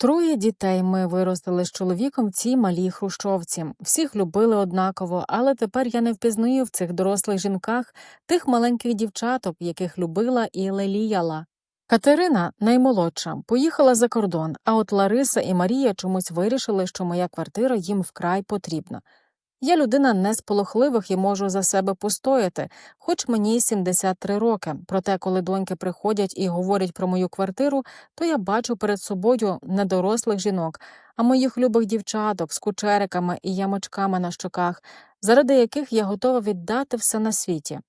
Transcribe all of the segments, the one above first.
Троє дітей ми виростили з чоловіком в цій малій хрущовці. Всіх любили однаково, але тепер я не впізнаю в цих дорослих жінках тих маленьких дівчаток, яких любила і леліяла. Катерина, наймолодша, поїхала за кордон, а от Лариса і Марія чомусь вирішили, що моя квартира їм вкрай потрібна. Я людина не з і можу за себе постояти, хоч мені й 73 роки. Проте, коли доньки приходять і говорять про мою квартиру, то я бачу перед собою не дорослих жінок, а моїх любих дівчаток з кучериками і ямочками на щоках, заради яких я готова віддати все на світі.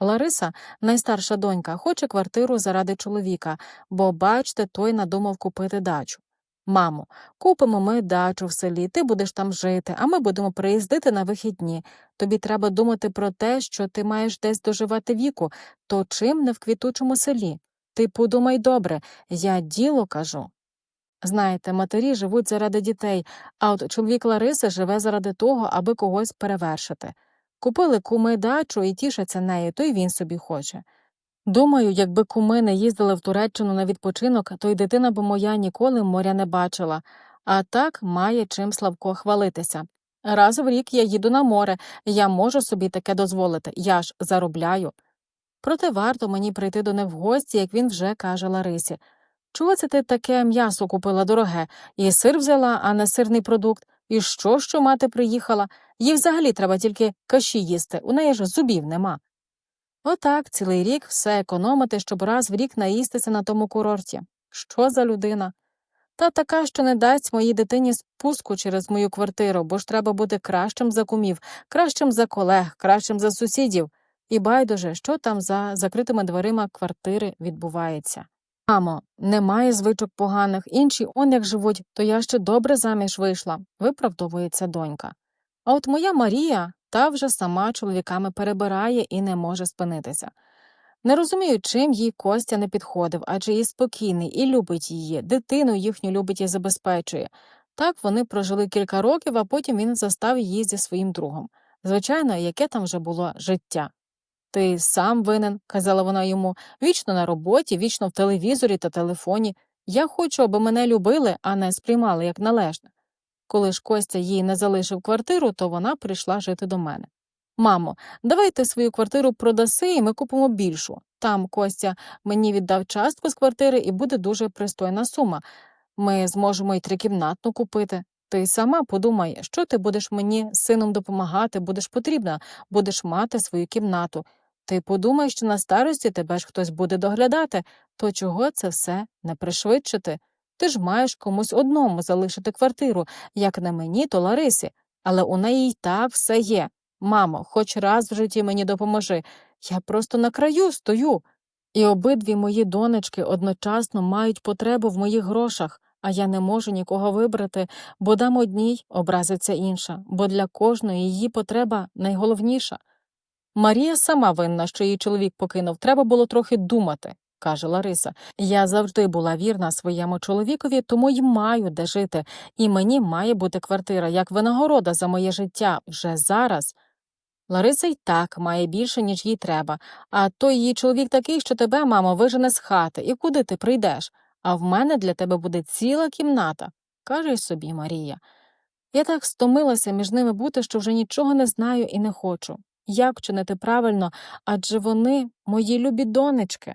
Лариса, найстарша донька, хоче квартиру заради чоловіка, бо, бачте, той надумав купити дачу. Мамо, купимо ми дачу в селі, ти будеш там жити, а ми будемо приїздити на вихідні. Тобі треба думати про те, що ти маєш десь доживати віку, то чим не в квітучому селі? Ти подумай добре, я діло кажу. Знаєте, матері живуть заради дітей, а от чоловік Лариси живе заради того, аби когось перевершити. Купили куми дачу і тішаться нею, то й він собі хоче. Думаю, якби куми не їздили в Туреччину на відпочинок, то й дитина б моя ніколи моря не бачила, а так має чим Славко хвалитися. Раз в рік я їду на море, я можу собі таке дозволити, я ж заробляю. Проте варто мені прийти до них в гості, як він вже каже Ларисі. Чого це ти таке м'ясо купила дороге, і сир взяла, а не сирний продукт? І що, що мати приїхала? Їй взагалі треба тільки каші їсти, у неї ж зубів нема. Отак цілий рік все економити, щоб раз в рік наїстися на тому курорті. Що за людина? Та така, що не дасть моїй дитині спуску через мою квартиру, бо ж треба бути кращим за кумів, кращим за колег, кращим за сусідів. І байдуже, що там за закритими дверима квартири відбувається. Мамо, немає звичок поганих, інші он як живуть, то я ще добре заміж вийшла, виправдовується донька. А от моя Марія та вже сама чоловіками перебирає і не може спинитися. Не розумію, чим їй Костя не підходив, адже їй спокійний і любить її, дитину їхню любить і забезпечує. Так вони прожили кілька років, а потім він застав її зі своїм другом. Звичайно, яке там вже було життя. Ти сам винен, казала вона йому, вічно на роботі, вічно в телевізорі та телефоні. Я хочу, аби мене любили, а не сприймали як належне. Коли ж Костя їй не залишив квартиру, то вона прийшла жити до мене. Мамо, давай ти свою квартиру продаси, і ми купимо більшу. Там Костя мені віддав частку з квартири і буде дуже пристойна сума. Ми зможемо й трикімнатну купити. Ти сама подумай, що ти будеш мені з сином допомагати, будеш потрібна, будеш мати свою кімнату. Ти подумай, що на старості тебе ж хтось буде доглядати, то чого це все не пришвидшити? Ти ж маєш комусь одному залишити квартиру, як не мені, то Ларисі, але у неї й так все є. Мамо, хоч раз в житті мені допоможи. Я просто на краю стою. І обидві мої донечки одночасно мають потребу в моїх грошах, а я не можу нікого вибрати, бо дам одній, образиться інша, бо для кожної її потреба найголовніша. Марія сама винна, що її чоловік покинув, треба було трохи думати, каже Лариса. Я завжди була вірна своєму чоловікові, тому й маю де жити, і мені має бути квартира як винагорода за моє життя вже зараз. Лариса й так має більше, ніж їй треба, а той її чоловік такий, що тебе, мамо, вижене з хати, і куди ти прийдеш? А в мене для тебе буде ціла кімната, каже й собі Марія. Я так стомилася між ними бути, що вже нічого не знаю і не хочу. Як чинити правильно, адже вони мої любі донечки.